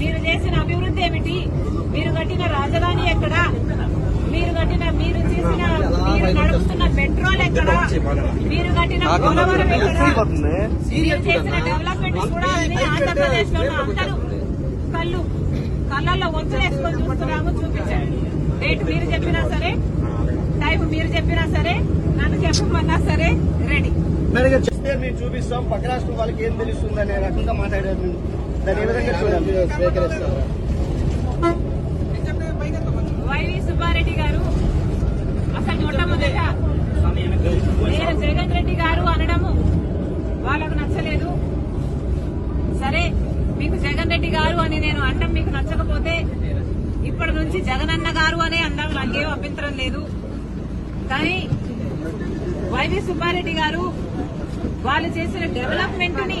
మీరు చేసిన అభివృద్ధి ఏమిటి? మీరు కట్టిన రాజధాని ఎక్కడ? మీరు కట్టిన మీరు చేసిన మీరు నడుపుతున్న పెట్రోల్ ఎక్కడ? మీరు కట్టిన పోలవరం ఎక్కడ? మీరు చేసిన డెవలప్మెంట్ కూడా అని ఆంధ్రప్రదేశ్లో అందరూ కళ్ళు కళ్ళల్లో వంతులేసుకొని చూస్తున్నాము చూపించండి. డేట్ మీరు చెప్పినా సరే టైం మీరు చెప్పినా సరే నన్ను చెప్పమన్నా సరే రెడీ మేము చూపిస్తాం. పక్క రాష్ట్రం వాళ్ళకి ఏం తెలుస్తుంది అనే రకంగా మాట్లాడారు. వైవి సుబ్బారెడ్డి గారు అసలు మొట్టమొదట నేను జగన్ రెడ్డి గారు అనడము వాళ్ళకు నచ్చలేదు. సరే మీకు జగన్ రెడ్డి గారు అని నేను అనడం మీకు నచ్చకపోతే ఇప్పటి నుంచి జగన్ అన్న గారు అనే అందాం నాకేం అభ్యంతరం లేదు. కానీ వైవి సుబ్బారెడ్డి గారు వాళ్ళు చేసిన డెవలప్మెంట్ని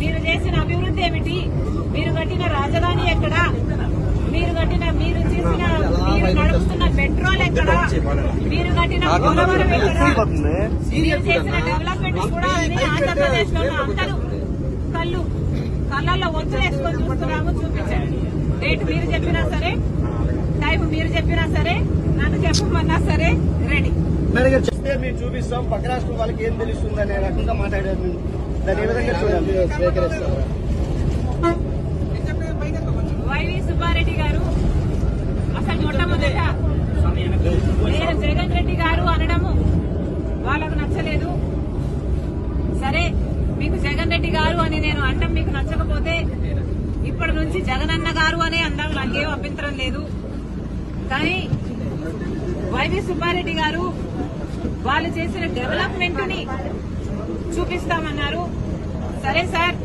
మీరు చేసిన అభివృద్ధి ఏమిటి? మీరు కట్టిన రాజధాని ఎక్కడ? మీరు కట్టిన మీరు చేసిన మీరు నడుపుతున్న పెట్రోల్ ఎక్కడ? మీరు కట్టిన పోలవరం ఎక్కడ? మీరు చేసిన డెవలప్మెంట్ కూడా అని ఆంధ్రప్రదేశ్లో అందరూ కళ్ళు కళ్ళల్లో వంచులేసుకొని చూస్తున్నాము చూపించండి. రేటు మీరు చెప్పినా సరే టైం మీరు చెప్పినా సరే నన్ను చెప్పమన్నా సరే రెడీ. మేడం చెప్తే మేము చూపిస్తాం. పక్క రాష్ట్రం వాళ్ళకి ఏం తెలుస్తుంది అనే రకంగా మాట్లాడారు. దాన్ని ఏ విధంగా చూడాలి? స్వీకరిస్తారా? వైవి సుబ్బారెడ్డి గారు అసలు మొట్టమొదట నేను జగన్ రెడ్డి గారు అనడము వాళ్ళకు నచ్చలేదు. సరే మీకు జగన్ రెడ్డి గారు అని నేను అనడం మీకు నచ్చకపోతే ఇప్పటి నుంచి జగన్ అన్న గారు అనే అందాం నాకేం అభ్యంతరం లేదు. కానీ వైవి సుబ్బారెడ్డి గారు వాళ్ళు చేసిన డెవలప్మెంట్ని చూపిస్తామన్నారు. సరే సార్.